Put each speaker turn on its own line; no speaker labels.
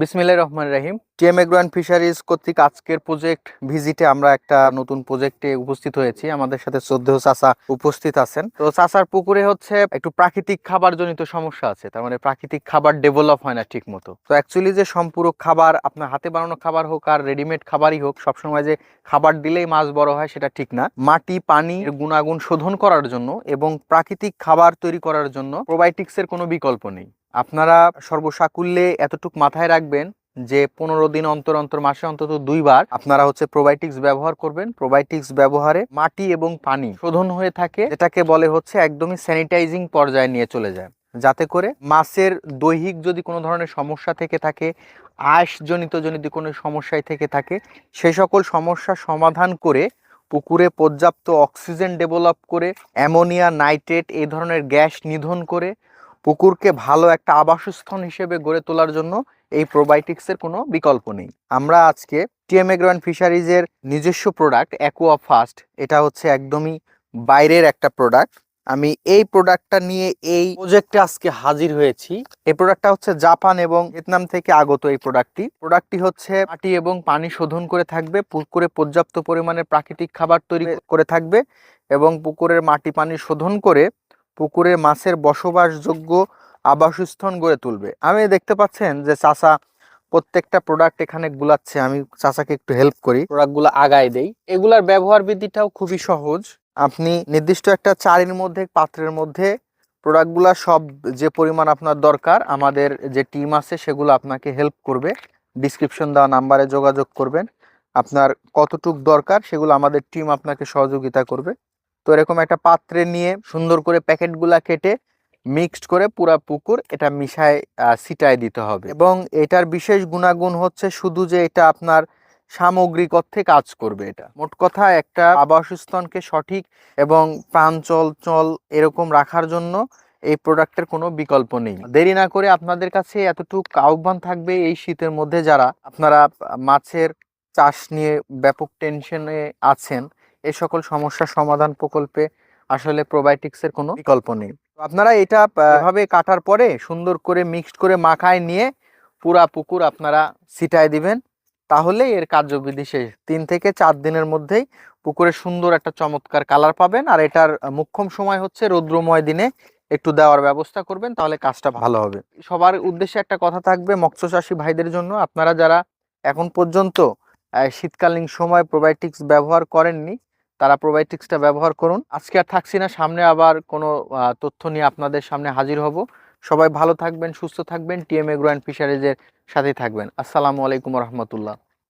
বিসমিল্লাহ রহমান রাহিম। টিএম এগ্রোয়ান ফিশারিজ কর্তৃক আজকের প্রজেক্ট ভিজিটে আমরা একটা নতুন প্রজেক্টে উপস্থিত হয়েছি। আমাদের সাথে শ্রদ্ধেয় চাচা উপস্থিত আছেন। তো চাচার পুকুরে হচ্ছে একটু প্রাকৃতিক খাবার জনিত সমস্যা আছে, তার মানে প্রাকৃতিক খাবার ডেভেলপ হয় না ঠিক মতো তো অ্যাকচুয়ালি যে সম্পূরক খাবার, আপনার হাতে বানানো খাবার হোক আর রেডিমেড খাবারই হোক, সবসময় যে খাবার দিলেই মাছ বড় হয় সেটা ঠিক না। মাটি, পানি গুণাগুণ শোধন করার জন্য এবং প্রাকৃতিক খাবার তৈরি করার জন্য প্রোবায়োটিক্সের কোনো বিকল্প নেই। আপনারা সর্বসাকুল্যে এতটুক মাথায় রাখবেন যে পনেরো দিন অন্তর অন্তর, মাসে অন্তত দুইবার আপনারা হচ্ছে প্রোবায়োটিক্স ব্যবহার করবেন। প্রোবায়োটিক্স ব্যবহারে মাটি এবং পানি শোধন হয়ে থাকে এটাকে বলে হচ্ছে একদমই স্যানিটাইজিং পর্যায়ে নিয়ে চলে যায়। যাতে করে মাছের দৈহিক যদি কোনো ধরনের সমস্যা থেকে থাকে, আঁশজনিত যদি কোনো সমস্যায় থেকে থাকে সেই সকল সমস্যা সমাধান করে পুকুরে পর্যাপ্ত অক্সিজেন ডেভেলপ করে অ্যামোনিয়া নাইট্রেট এই ধরনের গ্যাস নিধন করে পুকুরকে ভালো একটা আবাসস্থল হিসেবে গড়ে তোলার জন্য এই প্রোবায়োটিক্সের কোনো বিকল্প নেই। আমরা আজকে টিএম এগ্রোয়ান ফিশারিজের নিজস্ব প্রোডাক্ট অ্যাকোয়া ফাস্ট এটা হচ্ছে একদমই বাইরের একটা প্রোডাক্ট আমি এই প্রোডাক্টটা নিয়ে এই প্রজেক্টে আজকে হাজির হয়েছি। এই প্রোডাক্টটা হচ্ছে জাপান এবং ভিয়েতনাম থেকে আগত এই প্রোডাক্টটি প্রোডাক্টটি হচ্ছে মাটি এবং পানি শোধন করে থাকবে পুকুরে পর্যাপ্ত পরিমাণে প্রাকৃতিক খাবার তৈরি করে থাকবে এবং পুকুরের মাটি পানি শোধন করে পুকুরে মাছের বসবাসযোগ্য আবাসস্থল গড়ে তুলবে। আমি দেখতে পাচ্ছেন যে চাচা প্রত্যেকটা প্রোডাক্ট এখানে গুলাচ্ছে, আমি চাচাকে একটু হেল্প করি। প্রোডাক্টগুলো আগায় দেই। এগুলার ব্যবহার বিধিটাও খুবই সহজ। আপনি নির্দিষ্ট একটা চারির মধ্যে, পাত্রের মধ্যে প্রোডাক্টগুলা সব যে পরিমাণ আপনার দরকার, আমাদের যে টিম আছে সেগুলো আপনাকে হেল্প করবে। ডিসক্রিপশন দেওয়া নাম্বারে যোগাযোগ করবেন। আপনার কতটুক দরকার সেগুলো আমাদের টিম আপনাকে সহযোগিতা করবে। এরকম একটা পাত্রে নিয়ে সুন্দর করে প্যাকেটগুলা কেটে মিক্সড করে পুরা পুকুর এটা মিশায় ছিটায় দিতে হবে। এবং এটার বিশেষ গুণাগুণ হচ্ছে শুধু যে এটা আপনার সামগ্রিক অর্থে কাজ করবে এটা। মোট কথা একটা আবাসস্থলকে সঠিক এবং প্রাঞ্চল চল এরকম রাখার জন্য এই প্রোডাক্টের কোনো বিকল্প নেই। দেরি না করে আপনাদের কাছে এতটুকু আহ্বান থাকবে এই শীতের মধ্যে যারা আপনারা মাছের চাষ নিয়ে ব্যাপক টেনশনে আছেন এই সকল সমস্যার সমাধান প্রকল্পে আসলে প্রোবায়োটিক্সের কোনো বিকল্প নেই। আপনারা এটা আহ, এভাবে কাটার পরে সুন্দর করে মিক্সড করে মাখায় নিয়ে পুরা পুকুর আপনারা ছিটায় দিবেন তাহলে এর কার্যবিধি শেষ। তিন থেকে চার দিনের মধ্যেই পুকুরে সুন্দর একটা চমৎকার কালার পাবেন আর এটার মুখ্যম সময় হচ্ছে রৌদ্রময় দিনে একটু দেওয়ার ব্যবস্থা করবেন তাহলে কাজটা ভালো হবে। সবার উদ্দেশ্যে একটা কথা থাকবে মৎস্য চাষী ভাইদের জন্য আপনারা যারা এখন পর্যন্ত শীতকালীন সময় প্রোবায়োটিক্স ব্যবহার করেননি তারা প্রোবায়োটিক্সটা ব্যবহার করুন। আজকে আর থাকছি না, সামনে আবার কোনো তথ্য নিয়ে আপনাদের সামনে হাজির হব। সবাই ভালো থাকবেন, সুস্থ থাকবেন। টিএমএ গ্রো অ্যান্ড ফিশারিজের সাথে থাকবেন। আসসালামু আলাইকুম রহমতুল্লাহ।